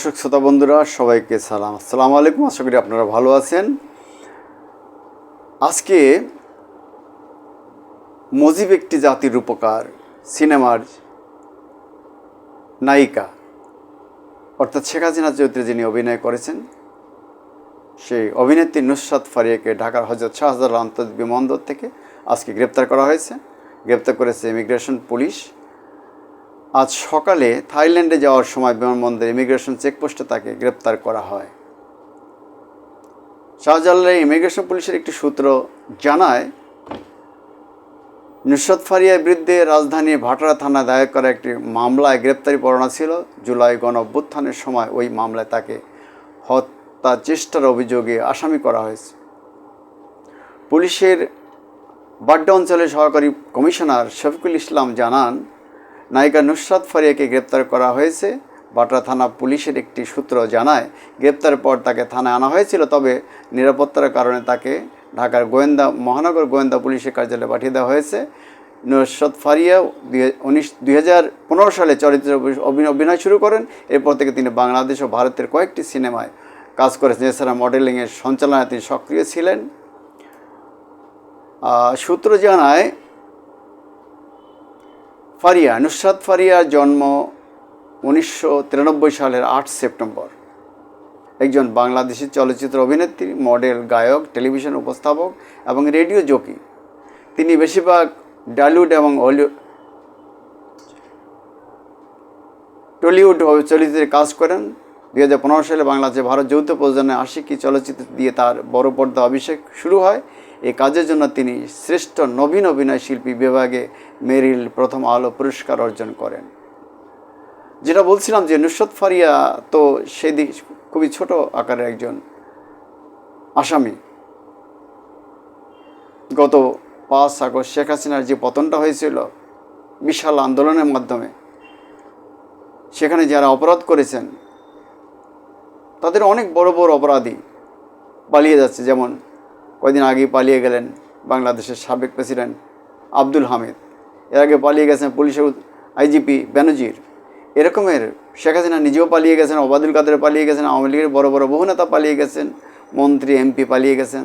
দর্শক, শ্রোতা বন্ধুরা, সবাইকে সালাম। আসসালামু আলাইকুম। আশা করি আপনারা ভালো আছেন। আজকে মজিব একটি জাতির উপকার, সিনেমার নায়িকা, অর্থাৎ শেখ হাসিনা চরিত্রে যিনি অভিনয় করেছেন, সেই অভিনেত্রী নুসরাত ফারিয়াকে ঢাকার হজরত শাহজালাল আন্তর্জাতিক বিমানবন্দর থেকে আজকে গ্রেপ্তার করা হয়েছে। গ্রেপ্তার করেছে ইমিগ্রেশন পুলিশ। আজ সকালে থাইল্যান্ডে যাওয়ার সময় বিমানবন্দরে ইমিগ্রেশন চেকপোস্টে তাকে গ্রেপ্তার করা হয়। শাহজালালের ইমিগ্রেশন পুলিশের একটি সূত্র জানায়, নুসরত ফারিয়ার বিরুদ্ধে রাজধানী ভাটারা থানায় দায়ের করা একটি মামলায় গ্রেপ্তারি পরোয়ানা ছিল। জুলাই গণ অভ্যুত্থানের সময় ওই মামলায় তাকে হত্যা চেষ্টার অভিযোগে আসামি করা হয়েছে। পুলিশের বাড্ডা অঞ্চলের সহকারী কমিশনার শফিকুল ইসলাম জানান নায়িকা নুসরাত ফারিয়াকে গ্রেপ্তার করা হয়েছে। বাটরা থানা পুলিশের একটি সূত্র জানায়, গ্রেপ্তারের পর তাকে থানায় আনা হয়েছিল, তবে নিরাপত্তার কারণে তাকে ঢাকার গোয়েন্দা, মহানগর গোয়েন্দা পুলিশের কার্যালয়ে পাঠিয়ে দেওয়া হয়েছে। নুসরত ফারিয়া উনিশ, দুই সালে চরিত্রে অভিনয় শুরু করেন। এরপর থেকে তিনি বাংলাদেশ ও ভারতের কয়েকটি সিনেমায় কাজ করেছেন। এছাড়া মডেলিংয়ের সঞ্চালনায় তিনি সক্রিয় ছিলেন। সূত্র জানায় ফারিয়া, নুসরাত ফারিয়ার জন্ম উনিশশো তিরানব্বই সালের আট সেপ্টেম্বর। একজন বাংলাদেশি চলচ্চিত্র অভিনেত্রী, মডেল, গায়ক, টেলিভিশন উপস্থাপক এবং রেডিও জকি। তিনি বেশিরভাগ ডালিউড এবং টলিউড চলচ্চিত্রে কাজ করেন। দুই হাজার পনেরো সালে বাংলাদেশে ভারত যৌথ প্রযোজনায় আশিকি চলচ্চিত্র দিয়ে তার বড় পর্দা অভিষেক শুরু হয়। এই কাজের জন্য তিনি শ্রেষ্ঠ নবীন অভিনয় শিল্পী বিভাগে মেরিল প্রথম আলো পুরস্কার অর্জন করেন। যেটা বলছিলাম যে নুসরত ফারিয়া তো সেদিক খুবই ছোট আকারের একজন আসামি। গত পাঁচ আগস্ট শেখ হাসিনার যে পতনটা হয়েছিল বিশাল আন্দোলনের মাধ্যমে, সেখানে যারা অপরাধ করেছেন তাদের অনেক বড় বড় অপরাধী পালিয়ে যাচ্ছে। যেমন কয়দিন আগে পালিয়ে গেলেন বাংলাদেশের সাবেক প্রেসিডেন্ট আব্দুল হামিদ। এর আগে পালিয়ে গেছেন পুলিশের আইজিপি বেনজির। এরকমের শেখ হাসিনা নিজেও পালিয়ে গেছেন, ওবায়দুল কাদের পালিয়ে গেছেন, আওয়ামী লীগের বড় বড় বহু নেতা পালিয়ে গেছেন, মন্ত্রী, এমপি পালিয়ে গেছেন।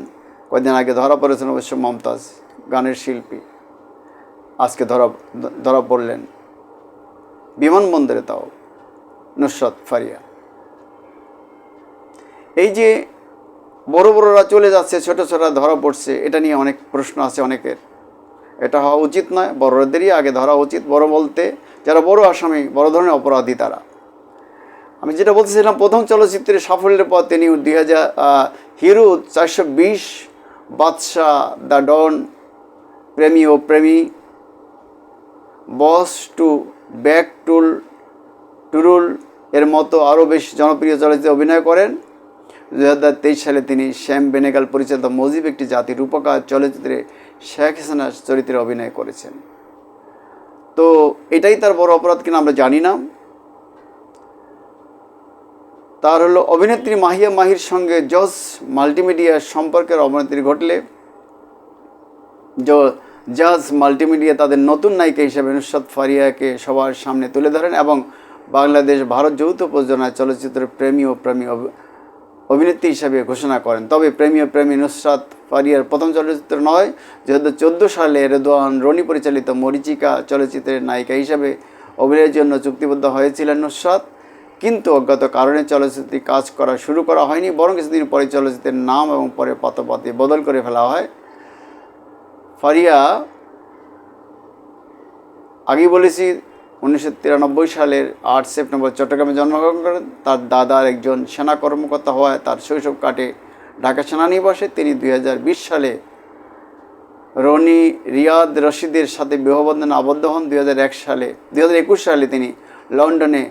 কয়দিন আগে ধরা পড়েছেন অবশ্য মমতাজ গানের শিল্পী। আজকে ধরা ধরা পড়লেন বিমানবন্দরে তাও নুসরত ফারিয়া। এই যে বড় বড়রা চলে যাচ্ছে, ছোট ছোটরা ধরা পড়ছে, এটা নিয়ে অনেক প্রশ্ন আছে অনেকের। এটা হওয়া উচিত নয়, বড়দেরই আগে ধরা উচিত। বড় বলতে যারা বড় আসামি, বড় ধরনের অপরাধী তারা। আমি যেটা বলতেছিলাম, প্রথম চলচ্চিত্রের সাফল্যের পর তিনি দুই হাজার হিরো চারশো বিশ, বাদশাহ দ্য ডন, প্রেমী ও প্রেমী, বস টু ব্যাক টুল, টুরুল, এর মতো আরও বেশ জনপ্রিয় চলচ্চিত্রে অভিনয় করেন। দু হাজার তেইশ সালে তিনি শ্যাম বেনেগাল পরিচালিত মজিব একটি জাতির রূপকার চলচ্চিত্রে শেখ হাসিনার চরিত্রে অভিনয় করেছেন। তো এটাই তার বড় অপরাধ কিনা আমরা জানি না। তার হলো অভিনেত্রী মাহিয়া মাহির সঙ্গে জজ মাল্টিমিডিয়া সম্পর্কের অবনতি ঘটলে জাজ মাল্টিমিডিয়া তাদের নতুন নায়িকা হিসেবে নুসরত ফারিয়াকে সবার সামনে তুলে ধরেন এবং বাংলাদেশ ভারত যৌথ প্রযোজনায় চলচ্চিত্রের প্রেমী ও প্রেমী অভিনেত্রী হিসাবে ঘোষণা করেন। তবে প্রেমী ও প্রেমী নুসরাত ফারিয়ার প্রথম চলচ্চিত্র নয় দু সালে রেদোয়ান, রনি পরিচালিত মরিচিকা চলচ্চিত্রের নায়িকা হিসাবে অভিনয়ের জন্য চুক্তিবদ্ধ হয়েছিলেন নুসরাত। কিন্তু অজ্ঞাত কারণে চলচ্চিত্রটি কাজ করা শুরু করা হয়নি, বরং কিছুদিন পরে চলচ্চিত্রের নাম এবং পরে পথপাতি বদল করে ফেলা হয়। ফারিয়া, আগেই বলেছি উনিশশো তিরানব্বই সালের আট সেপ্টেম্বর চট্টগ্রামে জন্মগ্রহণ করেন। তার দাদার একজন সেনা কর্মকর্তা হওয়ায় তার শৈশব কাটে। ঢাকা সেনানিবাসে তিনি দুই হাজার বিশ সালে রনি রিয়াদ রশিদের সাথে বিবাহবন্ধনে আবদ্ধ হন। দুই হাজার এক সালে দু হাজার একুশ সালে তিনি লন্ডনে,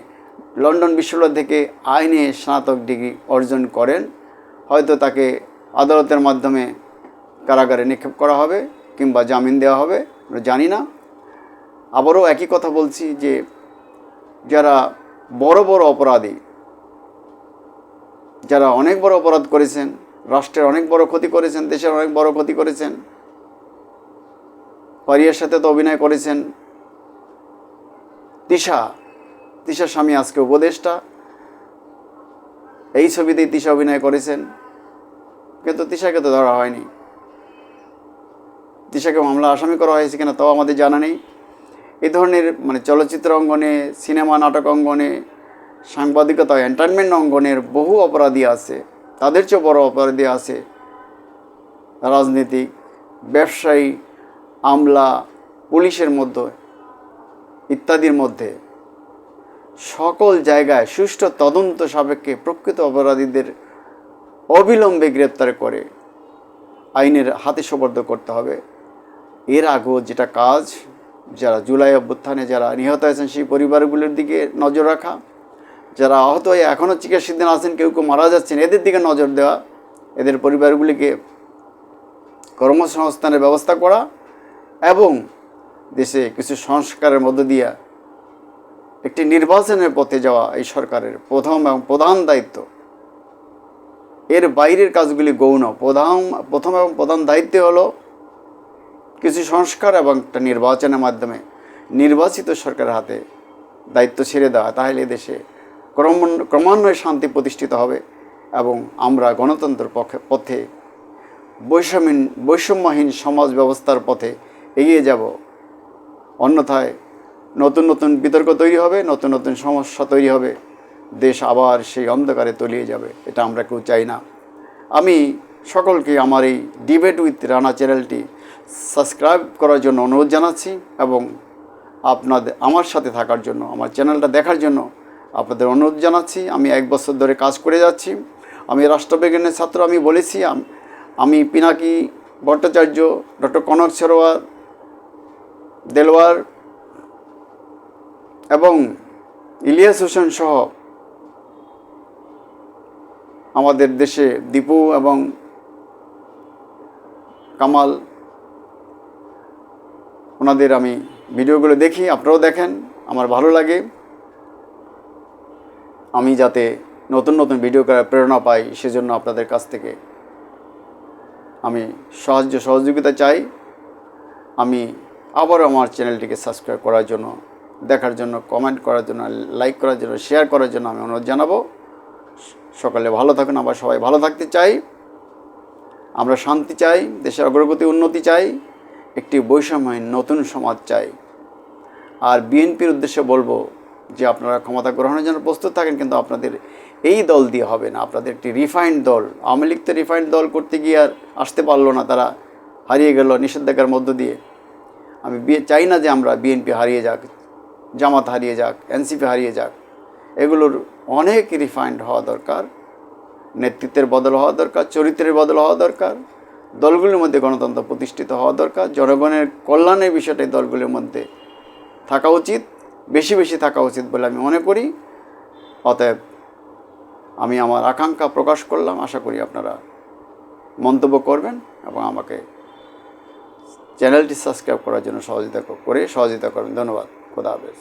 লন্ডন বিশ্ববিদ্যালয় থেকে আইনে স্নাতক ডিগ্রি অর্জন করেন। হয়তো তাকে আদালতের মাধ্যমে কারাগারে নিক্ষেপ করা হবে কিংবা জামিন দেওয়া হবে, আমরা জানি না। আবারও একই কথা বলছি যে যারা বড় বড় অপরাধী, যারা অনেক বড় অপরাধ করেছেন, রাষ্ট্রের অনেক বড় ক্ষতি করেছেন, দেশের অনেক বড় ক্ষতি করেছেন, পারিয়ার সাথে তো অভিনয় করেছেন, তিশা, তিশার স্বামী আজকে উপদেষ্টা, এই ছবিতেই তিশা অভিনয় করেছেন, কিন্তু তিশাকে তো ধরা হয়নি। তিশাকে মামলা আসামি করা হয়েছে কিনা তাও আমাদের জানা নেই। এই ধরনের মানে চলচ্চিত্র অঙ্গনে, সিনেমা, নাটক অঙ্গনে, সাংবাদিকতা এন্টারটেনমেন্ট অঙ্গনের বহু অপরাধী আছে। তাদের চেয়েও বড় অপরাধী আছে রাজনীতিক, ব্যবসায়ী, আমলা, পুলিশের মধ্যে, ইত্যাদির মধ্যে। সকল জায়গায় সুষ্ঠু তদন্ত সাপেক্ষে প্রকৃত অপরাধীদের অবিলম্বে গ্রেপ্তার করে আইনের হাতে সোপর্দ করতে হবে। এর আগেও যেটা কাজ যারা জুলাই অভ্যুত্থানে যারা নিহত হয়েছেন সেই পরিবারগুলোর দিকে নজর রাখা। যারা আহত হয়ে এখনও চিকিৎসাধীন আছেন, কেউ কেউ মারা যাচ্ছেন, এদের দিকে নজর দেওয়া। এদের পরিবারগুলিকে কর্মসংস্থানের ব্যবস্থা করা এবং দেশে কিছু সংস্কারের মধ্য দিয়ে একটি নির্বাচনের পথে যাওয়া এই সরকারের প্রথম এবং প্রধান দায়িত্ব। এর বাইরের কাজগুলি গৌণ। প্রধান, প্রথম এবং প্রধান দায়িত্ব হলো কিছু সংস্কার এবং একটা নির্বাচনের মাধ্যমে নির্বাচিত সরকারের হাতে দায়িত্ব ছেড়ে দেওয়া, তাহলে দেশে ক্রম ক্রমান্বয়ে শান্তি প্রতিষ্ঠিত হবে এবং আমরা গণতন্ত্রের পক্ষে, পথে, বৈষম্যহীন বৈষম্যহীন সমাজ ব্যবস্থার পথে এগিয়ে যাব। অন্যথায় নতুন নতুন বিতর্ক তৈরি হবে, নতুন নতুন সমস্যা তৈরি হবে, দেশ আবার সেই অন্ধকারে তলিয়ে যাবে, এটা আমরা কেউ চাই না। আমি সকলকে আমার এই ডিবেট উইথ রানা চ্যানেলটি সাবস্ক্রাইব করার জন্য অনুরোধ জানাচ্ছি এবং আপনাদের, আমার সাথে থাকার জন্য, আমার চ্যানেলটা দেখার জন্য আপনাদের অনুরোধ জানাচ্ছি। আমি এক বছর ধরে কাজ করে যাচ্ছি। আমি রাষ্ট্রবিজ্ঞানের ছাত্র, আমি বলেছি আম- পিনাকি ভট্টাচার্য, ডক্টর কনক সরোয়ার, দেলওয়ার এবং ইলিয়াস হোসেন সহ আমাদের দেশে দীপু এবং কামাল, ওনাদের আমি ভিডিওগুলো দেখি, আপনারাও দেখেন, আমার ভালো লাগে। আমি যাতে নতুন নতুন ভিডিও করার প্রেরণা পাই, সেজন্য আপনাদের কাছ থেকে আমি সাহায্য, সহযোগিতা চাই। আমি আবারও আমার চ্যানেলটিকে সাবস্ক্রাইব করার জন্য, দেখার জন্য, কমেন্ট করার জন্য, লাইক করার জন্য, শেয়ার করার জন্য আমি অনুরোধ জানাব। সকালে ভালো থাকুন, আবার সবাই ভালো থাকতে চাই। আমরা শান্তি চাই, দেশের অগ্রগতি উন্নতি চাই, একটি বৈষম্যহীন নতুন সমাজ চাই। আর বিএনপির উদ্দেশ্যে বলব যে আপনারা ক্ষমতা গ্রহণের জন্য প্রস্তুত থাকেন, কিন্তু আপনাদের এই দল দিয়ে হবে না। আপনাদের একটি রিফাইন্ড দল। আওয়ামী লীগ তো রিফাইন্ড দল করতে গিয়ে আর আসতে পারল না, তারা হারিয়ে গেল নিষেধাজ্ঞার মধ্য দিয়ে। আমি বিয়ে চাই না যে আমরা বিএনপি হারিয়ে যাক, জামাত হারিয়ে যাক, এনসিপি হারিয়ে যাক। এগুলোর অনেক রিফাইন্ড হওয়া দরকার। নেতৃত্বের বদল হওয়া দরকার, চরিত্রের বদল হওয়া দরকার, দলগুলির মধ্যে গণতন্ত্র প্রতিষ্ঠিত হওয়া দরকার, জনগণের কল্যাণের বিষয়টা দলগুলির মধ্যে থাকা উচিত, বেশি বেশি থাকা উচিত বলে আমি মনে করি। অতএব আমি আমার আকাঙ্ক্ষা প্রকাশ করলাম, আশা করি আপনারা মন্তব্য করবেন এবং আমাকে চ্যানেলটি সাবস্ক্রাইব করার জন্য সহযোগিতা করে সহযোগিতা করবেন। ধন্যবাদ, খোদা হাফেজ।